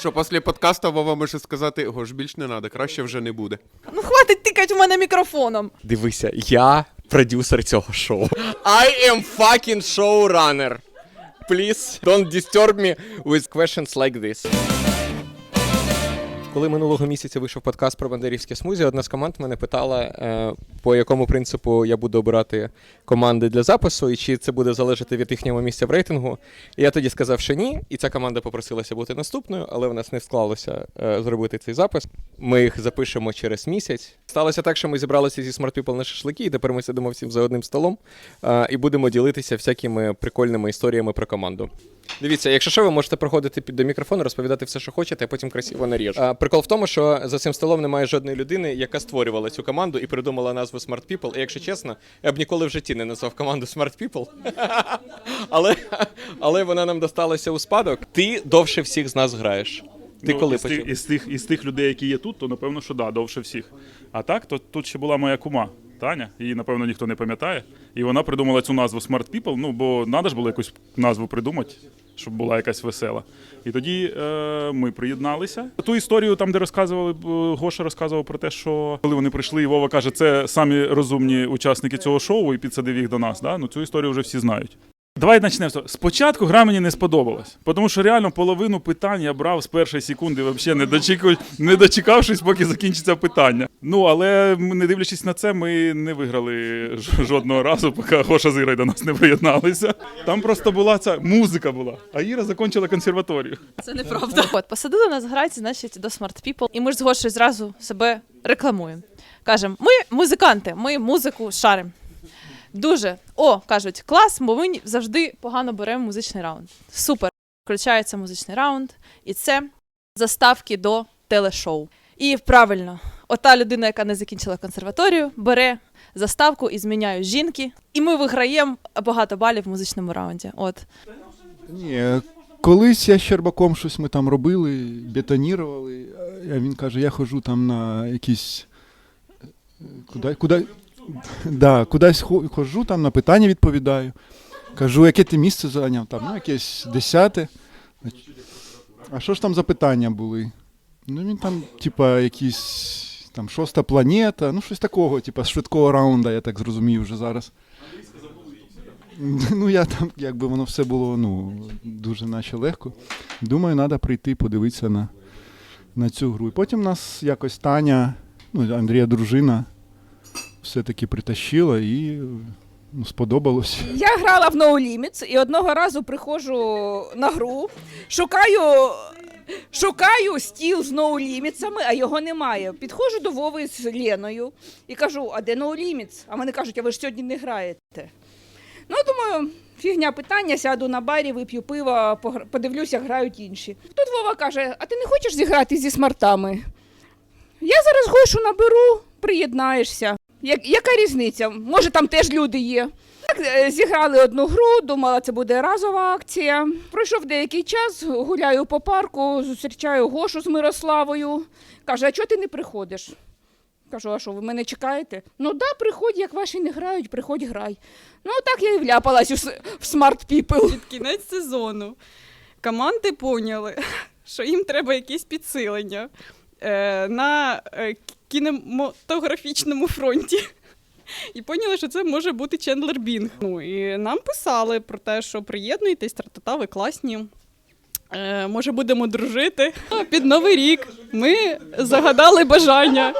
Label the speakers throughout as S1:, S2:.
S1: Що після подкасту Вова може сказати, Гош, більш не треба, краще вже не буде.
S2: Ну хватить тикати в мене мікрофоном.
S3: Дивися, я продюсер цього шоу. I am fucking showrunner. Please don't disturb me with questions like this. Коли минулого місяця вийшов подкаст про бандерівське смузі, одна з команд мене питала, е, по якому принципу я буду обирати команди для запису, і чи це буде залежати від їхнього місця в рейтингу. І я тоді сказав, що ні, і ця команда попросилася бути наступною, але в нас не склалося е, зробити цей запис. Ми їх запишемо через місяць. Сталося так, що ми зібралися зі Smart People на шашлики, і тепер ми сидимо всім за одним столом е, і будемо ділитися всякими прикольними історіями про команду. Дивіться, якщо що, ви можете проходити під до мікрофону, розповідати все, що хочете, а потім красиво наріжу. Прикол в тому, що за цим столом немає жодної людини, яка створювала цю команду і придумала назву Smart People. І якщо чесно, я б ніколи в житті не назвав команду Smart People. але, але вона нам досталася у спадок. Ти довше всіх з нас граєш. Ти
S4: Ну,
S3: коли
S4: із, тих, із, тих, із тих людей, які є тут, то напевно, що да, довше всіх. А так, то тут ще була моя кума Таня, її, напевно, ніхто не пам'ятає. І вона придумала цю назву Smart People, ну, бо треба ж було якусь назву придумати, щоб була якась весела. І тоді е, ми приєдналися. Ту історію, там, де розказували, е, Гоша розказував про те, що коли вони прийшли, і Вова каже, це самі розумні учасники цього шоу і підсадив їх до нас. Да? Ну, цю історію вже всі знають. Давай почнемо. Спочатку гра мені не сподобалась, тому що реально половину питань я брав з першої секунди, взагалі не, дочіку... не дочекавшись, поки закінчиться питання. Ну але не дивлячись на це, ми не виграли жодного разу, поки Гоша з Ірою до нас не приєдналися. Там просто була ця музика була, а Іра закінчила консерваторію.
S2: Це неправда. От, посадили нас грати, значить, до Smart People, і ми ж з Гошею зразу себе рекламуємо. Кажемо, ми музиканти, ми музику шаримо. Дуже. О, кажуть, клас, бо ми завжди погано беремо музичний раунд. Супер. Включається музичний раунд, і це заставки до телешоу. І правильно, ота людина, яка не закінчила консерваторію, бере заставку і зміняє жінки, і ми виграємо багато балів в музичному раунді. От.
S5: Ні, колись я з Щербаком щось ми там робили, бетонірували, а він каже, я ходжу там на якісь. Куди, куди, да, кудись хо- ходжу, там на питання відповідаю. Кажу, яке ти місце зайняв? Там, ну, якесь десяте. А що ж там за питання були? Ну, він там, типа, якісь там шоста планета, ну щось такого, типа, швидкого раунда, я так зрозумів вже зараз. Ну, я там, якби воно все було ну, дуже наче легко. Думаю, треба прийти подивитися на, на цю гру. І потім нас якось Таня, ну, Андрія дружина, все-таки притащила і ну, сподобалось.
S6: Я грала в No Limits і одного разу приходжу на гру, шукаю. Шукаю стіл з No а його немає. Підходжу до Вови з Леною і кажу, а де Limits? А вони кажуть, а ви ж сьогодні не граєте. Ну, думаю, фігня питання, сяду на барі, вип'ю пиво, подивлюся, грають інші. Тут Вова каже: а ти не хочеш зіграти зі смартами? Я зараз Гошу наберу, приєднаєшся. Як, яка різниця? Може, там теж люди є. Так, е, зіграли одну гру, думала, це буде разова акція. Пройшов деякий час, гуляю по парку, зустрічаю Гошу з Мирославою. Каже, а чого ти не приходиш? Кажу, а що, ви мене чекаєте? Ну да, приходь, як ваші не грають, приходь грай. Ну так я і вляпалась в Smart People.
S7: під кінець сезону команди поняли, що їм треба якесь підсилення на е, кінематографічному фронті. І поняли, що це може бути Чендлер Бінг. Ну і нам писали про те, що приєднуйтесь, тра-та-та, ви класні. Е, може, будемо дружити. Під Новий рік ми загадали бажання,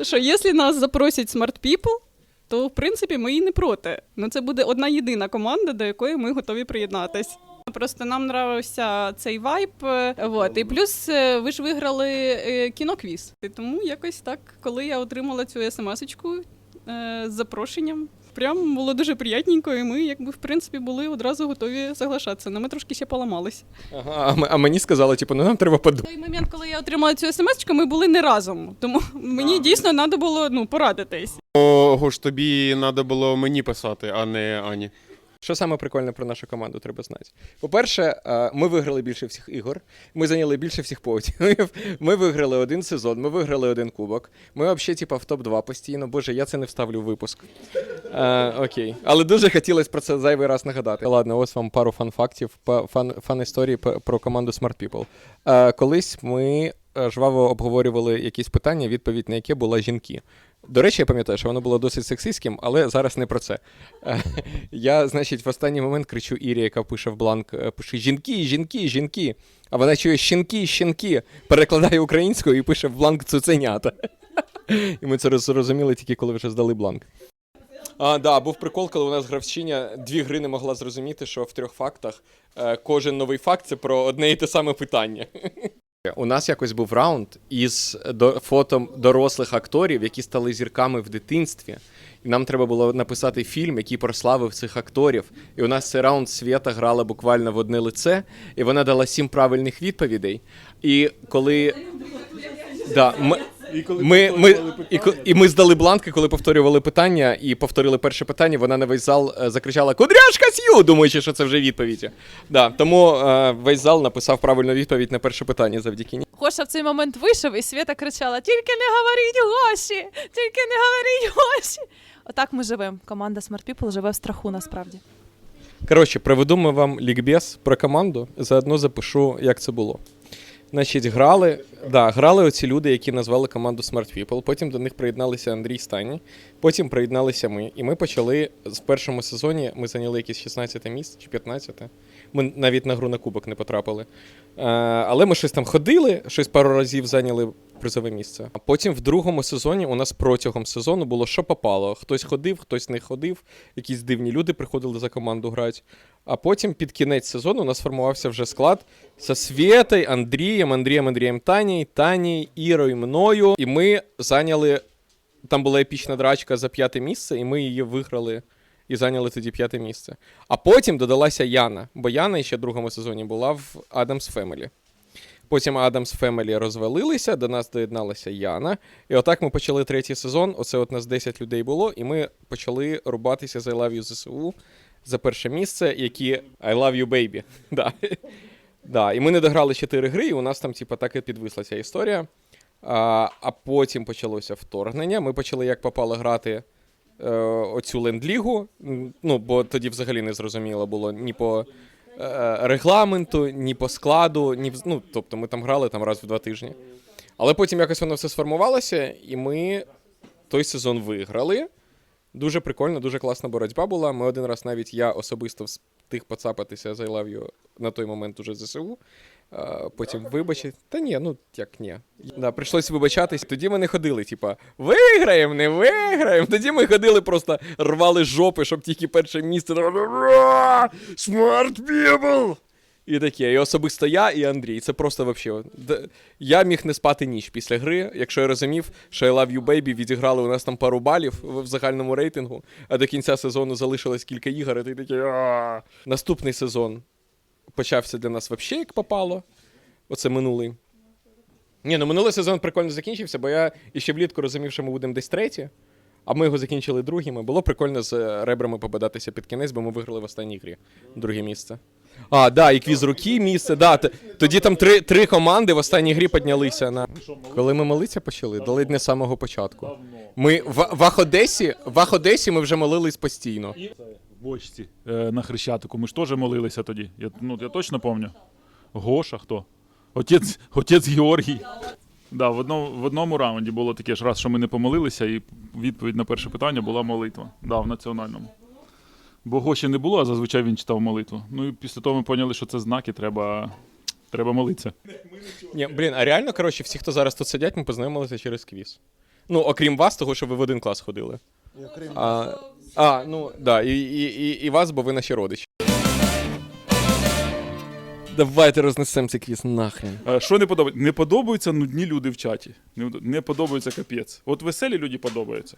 S7: що якщо нас запросять Smart People, то в принципі ми і не проти. Ну це буде одна єдина команда, до якої ми готові приєднатись. Просто нам нравився цей вайб. е, Вот. І плюс е, ви ж виграли е, кіноквіз. І тому якось так, коли я отримала цю смс-очку з запрошенням, прям було дуже приятненько, і ми, якби, в принципі, були одразу готові соглашатися. Ну, ми трошки ще поламались.
S3: Ага, а, м- а мені сказали, типу, ну нам треба подумати.
S7: Той момент, коли я отримала цю смс-очку, ми були не разом. Тому мені дійсно треба було ну, порадитись.
S1: О, Гош, тобі треба було мені писати, а не Ані.
S3: Що саме прикольне про нашу команду треба знати? По-перше, е, ми виграли більше всіх ігор, ми зайняли більше всіх подіумів, ми виграли один сезон, ми виграли один кубок. Ми взагалі, типа, в топ-2 постійно. Боже, я це не вставлю в випуск. Е, окей. Але дуже хотілося про це зайвий раз нагадати. Ладно, ось вам пару фан-фактів, фан-історії про команду Smart People. Е, колись ми жваво обговорювали якісь питання, відповідь на яке була жінки. До речі, я пам'ятаю, що воно було досить сексистським, але зараз не про це. Я, значить, в останній момент кричу Ірі, яка пише в бланк: е, пише жінки, жінки, жінки. А вона чує щінки, щінки, перекладає українською і пише в бланк цуценята. І ми це роз- зрозуміли тільки коли вже здали бланк. А, да, був прикол, коли у нас гравчиня дві гри не могла зрозуміти, що в трьох фактах е, кожен новий факт це про одне і те саме питання. У нас якось був раунд із до, фото дорослих акторів, які стали зірками в дитинстві. І нам треба було написати фільм, який прославив цих акторів. І у нас цей раунд Свята грала буквально в одне лице, і вона дала сім правильних відповідей. І коли. Да, ми, ми, ми, і, ко- і ми здали бланки, коли повторювали питання, і повторили перше питання. Вона на весь зал е, закричала Кудряшка с'ю, думаючи, що це вже відповідь. Да, тому е, весь зал написав правильну відповідь на перше питання завдяки ній.
S2: Гоша в цей момент вийшов, і Свята кричала: Тільки не говоріть гоші! Тільки не говоріть гоші! Отак ми живемо. Команда Smart People живе в страху насправді.
S3: Коротше, проведу ми вам лікбез про команду, заодно запишу, як це було. Значить, грали, да, грали оці люди, які назвали команду Smart People. Потім до них приєдналися Андрій Стані, потім приєдналися ми. І ми почали з першому сезоні. Ми зайняли якесь 16 місце чи 15. Ми навіть на гру на кубок не потрапили. Е, але ми щось там ходили, щось пару разів зайняли призове місце. А потім в другому сезоні у нас протягом сезону було що попало. Хтось ходив, хтось не ходив, якісь дивні люди приходили за команду грати. А потім під кінець сезону у нас формувався вже склад зі Свєтою, Андрієм, Андрієм, Андрієм Тані, Тані, Ірою, мною. І ми зайняли. Там була епічна драчка за п'яте місце, і ми її виграли і зайняли тоді п'яте місце. А потім додалася Яна, бо Яна ще в другому сезоні була в Адамс Family. Потім Адамс Family розвалилися, до нас доєдналася Яна. І отак ми почали третій сезон. Оце от нас 10 людей було, і ми почали рубатися за I Love You ЗСУ за перше місце, які I Love You Baby. Да. Да. І ми не дограли 4 гри, і у нас там, типу, так і підвисла ця історія. А, а потім почалося вторгнення. Ми почали як попало грати оцю лендлігу. Ну, бо тоді взагалі не зрозуміло було ні по е, регламенту, ні по складу, ні ну, тобто ми там грали там раз в два тижні. Але потім якось воно все сформувалося, і ми той сезон виграли. Дуже прикольно, дуже класна боротьба була. Ми один раз навіть я особисто встиг поцапатися за You на той момент уже ЗСУ. Потім вибачить. Та ні, ну як ні. Да, прийшлось вибачатись. Тоді ми не ходили, типа, виграємо, не виграємо. Тоді ми ходили, просто рвали жопи, щоб тільки перше місце. Smart people! І таке. І особисто я і Андрій. Це просто вообще. Я міг не спати ніч після гри, якщо я розумів, що I Love You Baby відіграли у нас там пару балів в загальному рейтингу, а до кінця сезону залишилось кілька ігор, і ти такий. Наступний сезон почався для нас вообще як попало. Оце минулий. Ні, ну минулий сезон прикольно закінчився, бо я іще влітку розумів, що ми будемо десь треті, а ми його закінчили другими. Було прикольно з ребрами побадатися під кінець, бо ми виграли в останній грі друге місце. А, да, і квіз руки місце. Да, т- тоді там три, три команди в останній грі піднялися на. Коли ми молитися почали, дали не з самого початку. Ми в, в Аходесі, в Аходесі ми вже молились постійно.
S4: В бочці е, на Хрещатику. Ми ж теж молилися тоді. Я, ну, я точно пам'ятаю. Гоша хто? Отець, отець Георгій. Да, в, одному, в одному раунді було таке ж раз, що ми не помолилися, і відповідь на перше питання була молитва. Да, в національному. Бо Гоші не було, а зазвичай він читав молитву. Ну і після того ми поняли, що це знаки, треба, треба молитися.
S3: Ні, блін, а реально, коротше, всі, хто зараз тут сидять, ми познайомилися через квіз. Ну, окрім вас, того, що ви в один клас ходили. А, а ну, да, і, і, і, і вас, бо ви наші родичі. Давайте рознесемо цей квіз нахрен.
S4: Е, Що не подобається? Не подобаються нудні люди в чаті. Не, не подобається капець. От веселі люди подобаються.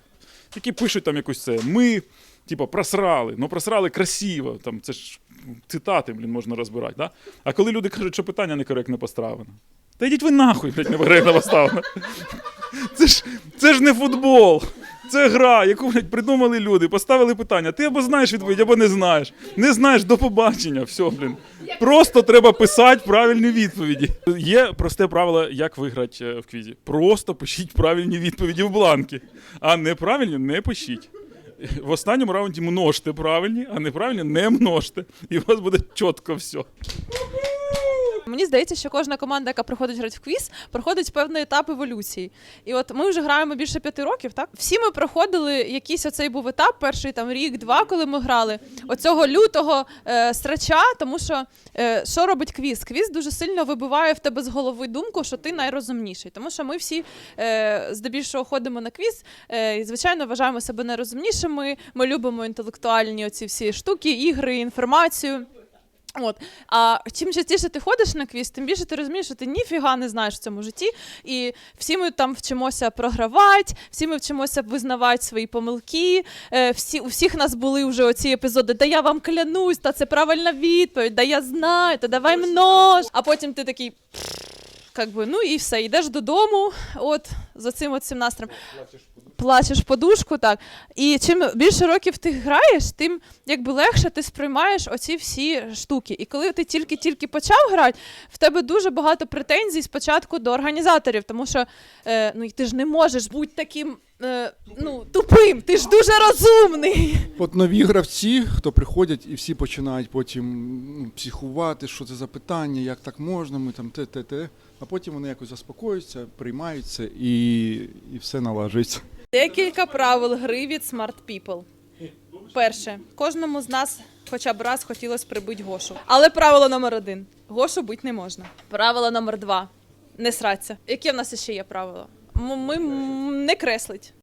S4: Які пишуть там якусь це. Ми, типа, просрали. Ну просрали красиво. Там, це ж цитати, блін, можна розбирати. Да? А коли люди кажуть, що питання некоректно поставлено. Та йдіть ви нахуй, блядь, некоректно поставлено. Це ж, це ж не футбол. Це гра, яку блядь, придумали люди, поставили питання. Ти або знаєш відповідь, або не знаєш. Не знаєш до побачення. Все, блін. Просто треба писати правильні відповіді. Є просте правило, як виграти е, в квізі. Просто пишіть правильні відповіді в бланки, а неправильні не пишіть. В останньому раунді множте правильні, а неправильні не множте. І у вас буде чітко все.
S2: Мені здається, що кожна команда, яка приходить грати в квіз, проходить певний етап еволюції. І от ми вже граємо більше п'яти років, так? Всі ми проходили якийсь оцей був етап, перший там рік-два, коли ми грали, оцього лютого е, страча, тому що е, що робить квіз? Квіз дуже сильно вибиває в тебе з голови думку, що ти найрозумніший. Тому що ми всі е, здебільшого ходимо на квіз е, і, звичайно, вважаємо себе найрозумнішими. Ми любимо інтелектуальні оці всі штуки, ігри, інформацію. От. А чим частіше ти ходиш на квіз, тим більше ти розумієш, що ти ніфіга не знаєш в цьому житті. І всі ми там вчимося програвати, всі ми вчимося визнавати свої помилки. Е, всі, у всіх нас були вже оці епізоди, да я вам клянусь, та це правильна відповідь, да я знаю, та давай множ. А потім ти такий. Как би, ну і все, йдеш додому, от за цим от цим настроєм. Плачеш подушку, так. І чим більше років ти граєш, тим якби легше ти сприймаєш оці всі штуки. І коли ти тільки-тільки почав грати, в тебе дуже багато претензій спочатку до організаторів, тому що е, ну, ти ж не можеш бути таким е, ну, тупим, ти ж дуже розумний.
S5: От нові гравці, хто приходять, і всі починають потім ну, психувати, що це за питання, як так можна, ми там те, те, те. А потім вони якось заспокоюються, приймаються і, і все налажується.
S2: Декілька правил гри від Smart People. Перше, кожному з нас хоча б раз хотілося прибити Гошу. Але правило номер один: Гошу бити не можна. Правило номер два не сраться. Яке в нас ще є правило? Ми не креслить.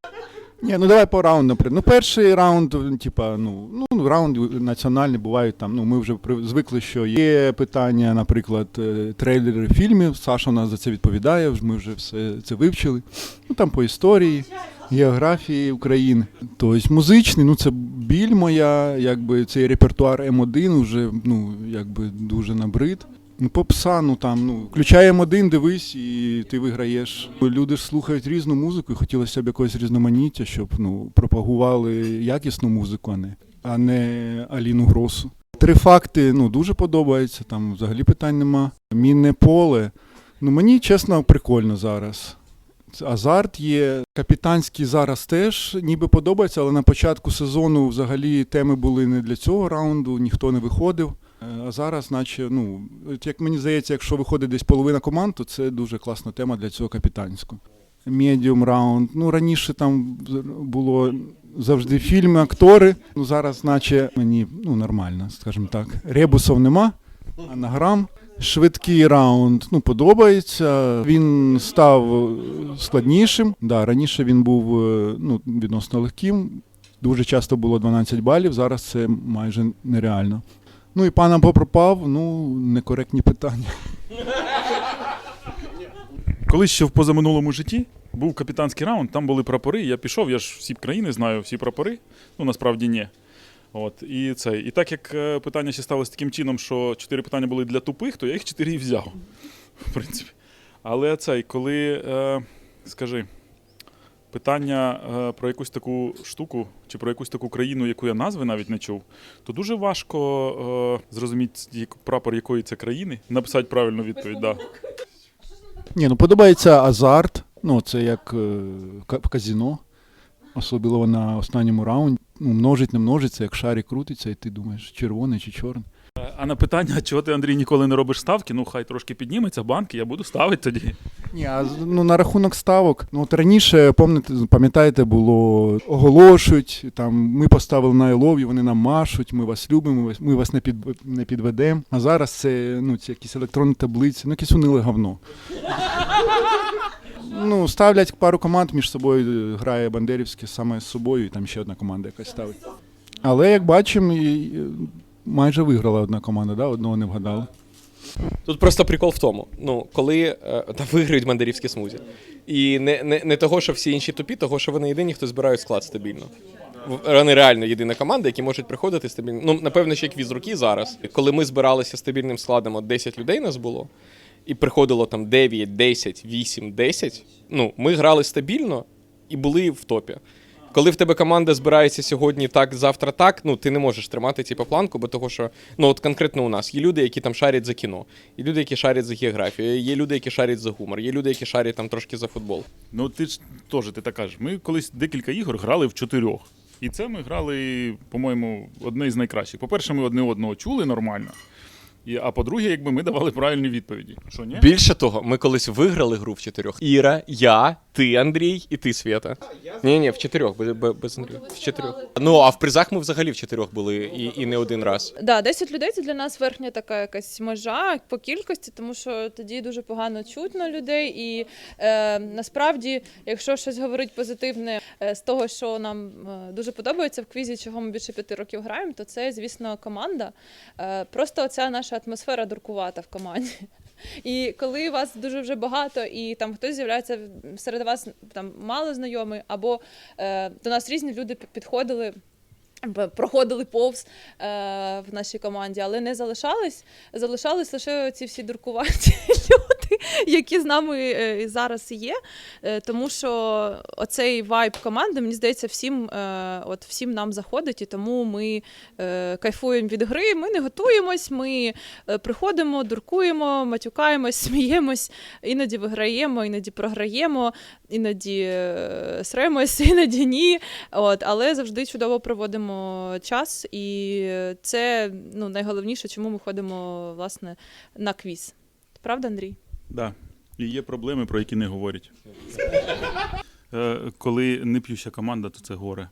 S5: Ні, ну давай по раунду. Ну, перший раунд, ну, типа, ну, ну, раунди національні бувають там. Ну, ми вже звикли, що є питання, наприклад, е, трейлери фільмів. Саша у нас за це відповідає, ми вже все це вивчили. Ну там по історії, географії України. Тобто музичний, ну це біль моя, якби цей репертуар М1 вже ну, якби дуже набрид. Ну, попса, ну там, ну, включай М1, дивись, і ти виграєш. Люди ж слухають різну музику, і хотілося б якогось різноманіття, щоб ну, пропагували якісну музику, а не, а не Аліну Гросу. Три факти ну, дуже подобаються, там взагалі питань нема. Мінне поле. Ну, мені, чесно, прикольно зараз. Азарт є. Капітанський зараз теж ніби подобається, але на початку сезону взагалі теми були не для цього раунду, ніхто не виходив. Е, А зараз, наче, ну, як мені здається, якщо виходить десь половина команд, то це дуже класна тема для цього капітанського. Медіум раунд. Ну, раніше там було завжди фільми, актори. Ну, зараз, наче, мені ну, нормально, скажімо так. Ребусов нема, анаграм. Швидкий раунд ну, подобається. Він став складнішим. Да, раніше він був е, ну, відносно легким. Дуже часто було 12 балів, зараз це майже нереально. Ну і пана пропав, ну, некоректні питання.
S4: Колись ще в позаминулому житті був капітанський раунд, там були прапори. Я пішов, я ж всі країни знаю, всі прапори. Ну насправді ні. От, і, це. і так як е, питання ще сталося таким чином, що чотири питання були для тупих, то я їх чотири і взяв. В принципі. Але цей, коли, е, скажи, питання е, про якусь таку штуку чи про якусь таку країну, яку я назви навіть не чув, то дуже важко е, зрозуміти прапор якої це країни, написати правильну відповідь. Да.
S5: Ні, ну подобається азарт. Ну, це як е, ка- казіно. Особливо на останньому раунді. Ну, множить, не множиться, як шарик крутиться, і ти думаєш, червоний чи чорний.
S4: А на питання, чого ти, Андрій, ніколи не робиш ставки, ну хай трошки підніметься банки, я буду ставити тоді.
S5: Ні, а ну, на рахунок ставок. Ну, от раніше, пам'ятаєте, було оголошують, там, ми поставили на you, вони нам машуть, ми вас любимо, ми вас- не, під, не підведемо. А зараз це, ну, це якісь електронні таблиці, ну, якесь униле говно. Ну, ставлять пару команд між собою, е, грає Бандерівське саме з собою, і там ще одна команда якась ставить. Але як бачимо, майже виграла одна команда, да? одного не вгадали.
S3: Тут просто прикол в тому, ну, коли е, виграють мандарівські смузі. І не, не, не того, що всі інші тупі, того, що вони єдині, хто збирають склад стабільно. Вони реально єдина команда, які можуть приходити стабільно. Ну, напевно, ще квіз руки зараз. Коли ми збиралися стабільним складом, от 10 людей нас було, і приходило там 9, 10, 8, 10, ну, ми грали стабільно і були в топі. Коли в тебе команда збирається сьогодні так, завтра так, ну ти не можеш тримати типу, планку, бо того, що ну от конкретно у нас є люди, які там шарять за кіно, є люди, які шарять за географію, є люди, які шарять за гумор, є люди, які шарять там трошки за футбол.
S4: Ну ти ж теж ти так кажеш. Ми колись декілька ігор грали в чотирьох. І це ми грали, по-моєму, одне із найкращих. По-перше, ми одне одного чули нормально. І, а по-друге, якби ми давали правильні відповіді. Що ні?
S3: Більше того, ми колись виграли гру в чотирьох. Іра, я, ти, Андрій, і ти, Свята. Ні, ні, в чотирьох, без, Андрія. В чотирьох. Ну а в призах ми взагалі в чотирьох були і, і не один раз.
S2: Да, 10 людей це для нас верхня така якась межа по кількості, тому що тоді дуже погано чутно людей. І е, насправді, якщо щось говорить позитивне е, з того, що нам е, дуже подобається в квізі, чого ми більше п'яти років граємо, то це, звісно, команда. Е, просто ця наша атмосфера дуркувата в команді. І коли вас дуже вже багато, і там хтось з'являється серед вас там мало знайомий, або е, до нас різні люди підходили. Проходили повз е, в нашій команді, але не залишались. Залишались лише ці всі дуркуваті люди, які з нами е, зараз є. Е, тому що оцей вайб команди, мені здається, всім, е, от всім нам заходить, і тому ми кайфуємо від гри. Ми не готуємось, ми приходимо, дуркуємо, матюкаємось, сміємось, іноді виграємо, іноді програємо, іноді сремось, іноді ні. От, але завжди чудово проводимо час, і це ну, найголовніше, чому ми ходимо власне на квіз. Правда, Андрій?
S4: Да. І є проблеми, про які не говорять. Е, коли не п'юща команда, то це горе.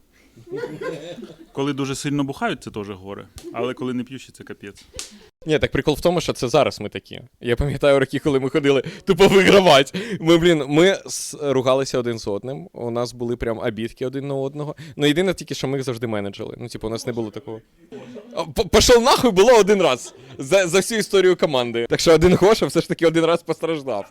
S4: Коли дуже сильно бухають, це теж горе. Але коли не п'ющі, це капець.
S3: Ні, так прикол в тому, що це зараз ми такі. Я пам'ятаю роки, коли ми ходили тупо вигравати. Ми, блін, ми ругалися один з одним. У нас були прям обідки один на одного. Ну єдине тільки, що ми їх завжди менеджили. Ну, типу, у нас не було такого. Пішов нахуй було один раз за, за всю історію команди. Так що один Гоша все ж таки один раз постраждав.